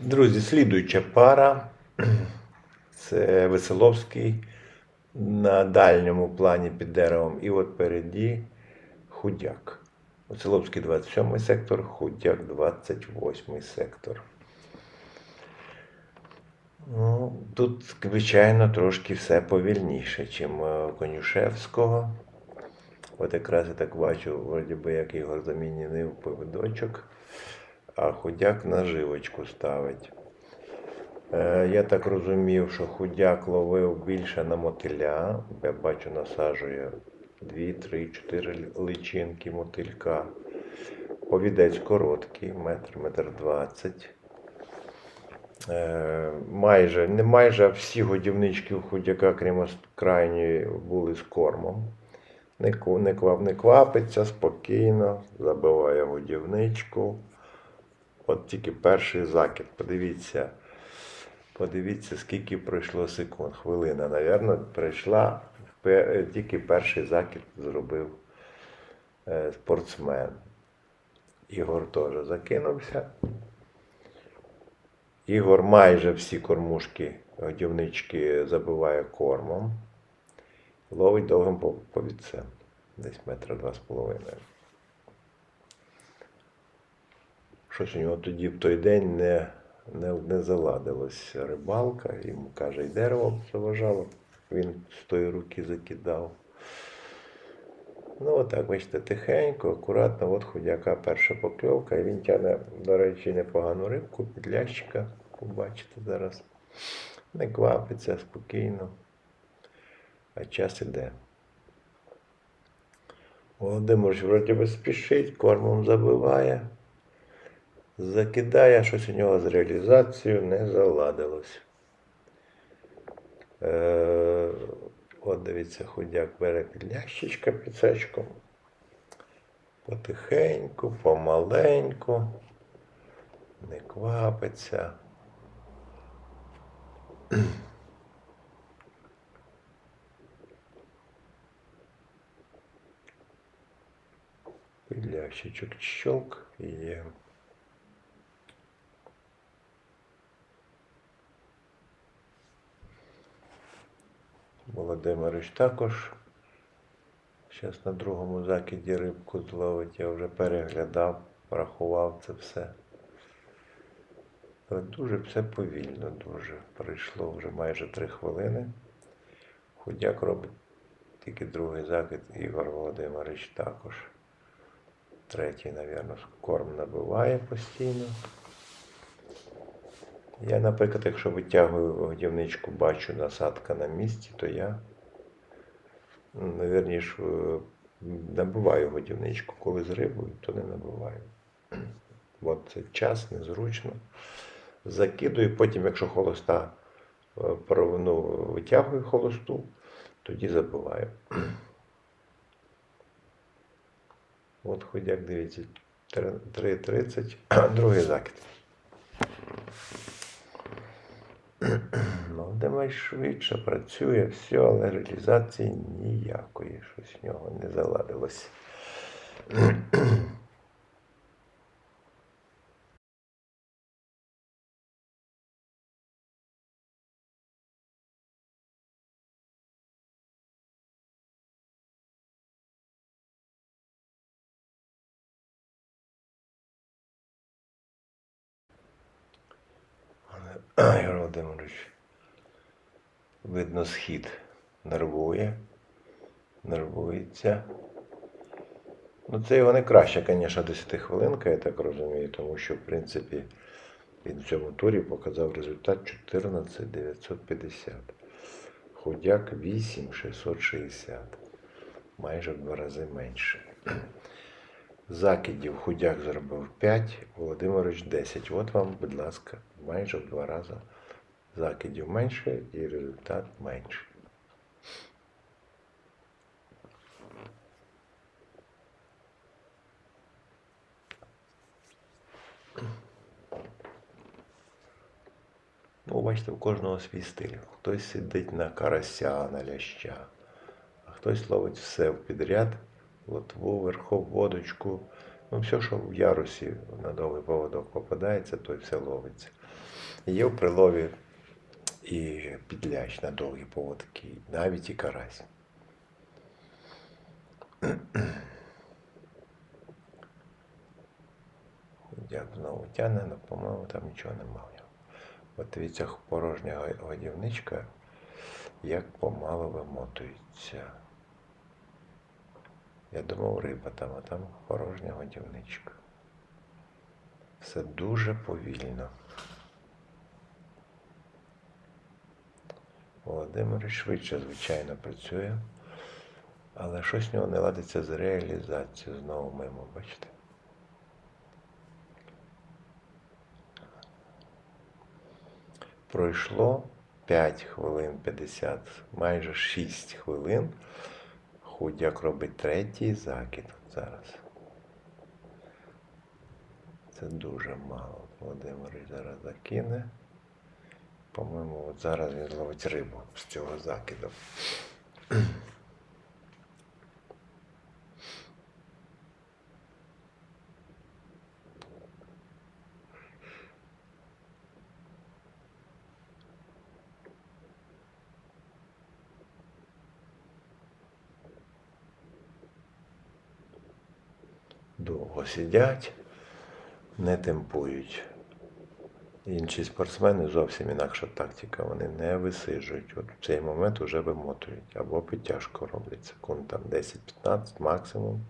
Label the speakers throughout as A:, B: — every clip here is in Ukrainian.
A: Друзі, слідуюча пара. Це Веселовський на дальньому плані під деревом. І от переді худяк. Веселовський 27 сектор, худяк 28 сектор. Ну, тут, звичайно, трошки все повільніше, ніж Конюшевського. От якраз я так бачу, вроді би, як його замінив повідочок, а худяк наживочку ставить. Е, я так розумів, що худяк ловив більше на мотиля. Я бачу, насаджує 2, 3, 4 личинки мотилька. Повідець короткий, метр, метр двадцять. Е, майже, не майже, всі годівнички у худяка, крім крайньої, були з кормом. Не, не, не квапиться, спокійно, забиває годівничку. От тільки перший закид. Подивіться, подивіться, скільки пройшло секунд. Хвилина, напевно, прийшла. Тільки перший закид зробив е, спортсмен. Ігор теж закинувся. Ігор майже всі кормушки, годівнички забиває кормом. Ловить довгим по- повідцем. Десь метра два з половиною. Щось у нього тоді в той день не, не, не заладилась рибалка. Йому каже, і дерево заважало. Він з тої руки закидав. Ну, отак, бачите, тихенько, акуратно, от худяка перша покльовка, і він тягне, до речі, непогану рибку, підлящика, побачите зараз. Не квапиться спокійно, а час іде. Володимир вроді би спішить, кормом забиває, закидає, щось у нього з реалізацією не заладилось. Е, от дивіться, худяк бере підлящичка піцечку. Потихеньку, помаленьку, не квапиться. Підлящичок щелк є. Володимирич також. Зараз на другому закиді рибку зловить. Я вже переглядав, порахував це все. Але дуже все повільно, дуже. Пройшло вже майже три хвилини. Худяк робить тільки другий закид, Ігор Володимирович також. Третій, мабуть, корм набиває постійно. Я, наприклад, якщо витягую годівничку, бачу насадка на місці, то я, вірніше, набиваю годівничку. Коли з рибою, то не набиваю. От це час, незручно. Закидую, потім, якщо холоста е, про- ну, витягую холосту, тоді забиваю. От ходяк, дивіться, 3.30, другий закид. Ну, Демай швидше працює, все, але реалізації ніякої. Щось в нього не заладилось. Ігор Володимирович, видно, схід нервує, нервується. Ну, це його не краще, звісно, 10 хвилинка, я так розумію, тому що, в принципі, він в цьому турі показав результат 14 950. Худяк 8 660. Майже в два рази менше. Закидів худяк зробив 5, Володимирович 10. От вам, будь ласка, майже в два рази закидів менше і результат менше. Ну, бачите, у кожного свій стиль. Хтось сидить на карася, на ляща, а хтось ловить все в підряд, лотву, верховодочку, Ну, все, що в ярусі на довгий поводок попадається, то й все ловиться. Є в прилові і підлящ на довгі поводки, навіть і карась. Як знову тягне, але, по-моєму, там нічого немає. От дивіться, порожня годівничка, як помало вимотується. Я думав, риба там, а там порожня годівничка. Все дуже повільно. Володимир швидше, звичайно, працює, але щось в нього не ладиться з реалізацією знову мимо, бачите? Пройшло 5 хвилин 50, майже 6 хвилин. Худяк робить третій закид зараз. Це дуже мало. Володимир зараз закине. По-моєму, зараз він зловить рибу з цього закиду. Довго сидять, не темпують. Інші спортсмени зовсім інакша тактика. Вони не висиджують. От в цей момент вже вимотують. Або підтяжку роблять секунд там 10-15 максимум.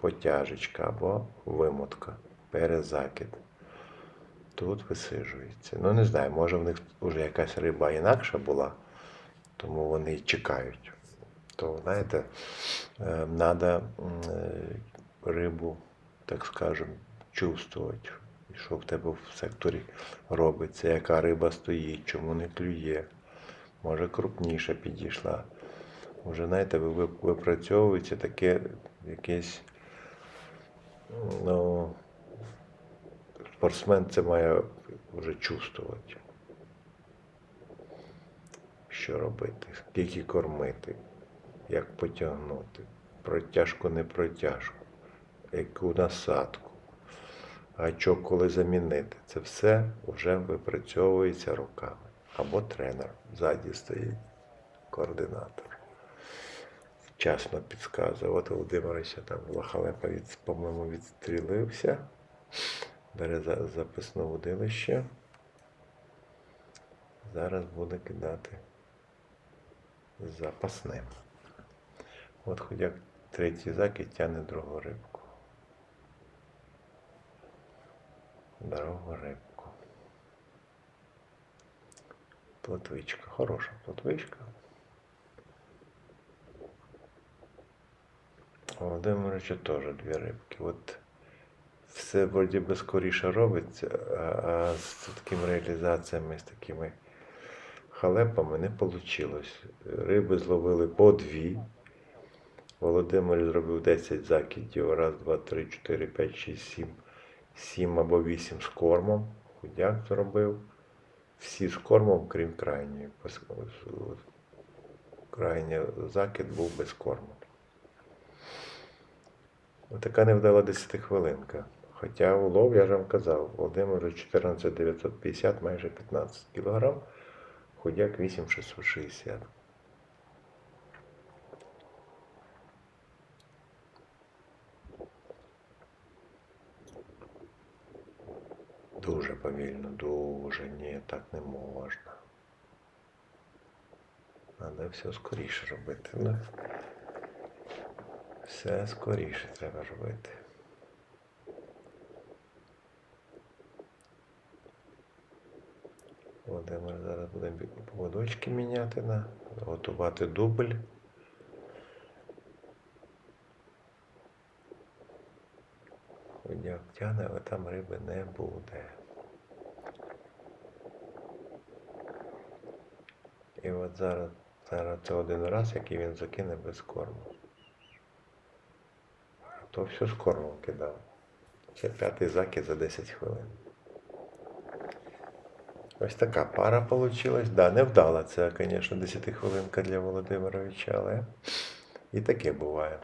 A: Потяжечка або вимотка, перезакид. Тут висиджується. Ну не знаю, може в них вже якась риба інакша була, тому вони чекають. То, знаєте, треба рибу, так скажем, чувствувати, що в тебе в секторі робиться, яка риба стоїть, чому не клює. Може крупніша підійшла. Вже, знаєте, ви- ви- випрацьовується таке якесь, ну, спортсмен це має вже чувствувати. Що робити, скільки кормити, як потягнути, протяжку, не протяжку, яку насадку, гачок коли замінити. Це все вже випрацьовується руками. Або тренер ззаді стоїть, координатор. Вчасно підказує. От Володимир ще там Лахалепа, по-моєму, відстрілився. Бере за- записне удилище. Зараз буде кидати запасним. От ходяк третій закид тягне другу рибку. Другу рибку. Плотвичка. Хороша плотвичка. У Володимировича теж дві рибки. От все вроді би скоріше робиться, а з такими реалізаціями, з такими халепами не вийшло. Риби зловили по дві. Володимир зробив 10 закидів. Раз, два, три, чотири, п'ять, шість, сім. Сім або вісім з кормом. Худяк зробив. Всі з кормом, крім крайньої. Крайній закид був без корму. Отака невдала 10 хвилинка. Хоча улов, я ж вам казав, Володимиру 14 950, майже 15 кг, худяк 8660. Дуже повільно, дуже, ні, так не можна. Треба все скоріше робити. Ну, все скоріше треба робити. Володимир зараз буде поводочки міняти на готувати дубль. Ходяк тягне, але там риби не буде. І от зараз, зараз це один раз, який він закине без корму. То все з кормом кидав. Це п'ятий закид за 10 хвилин. Ось така пара получилась. Да, невдала це, звісно, 10 хвилинка для Володимировича, але і таке буває.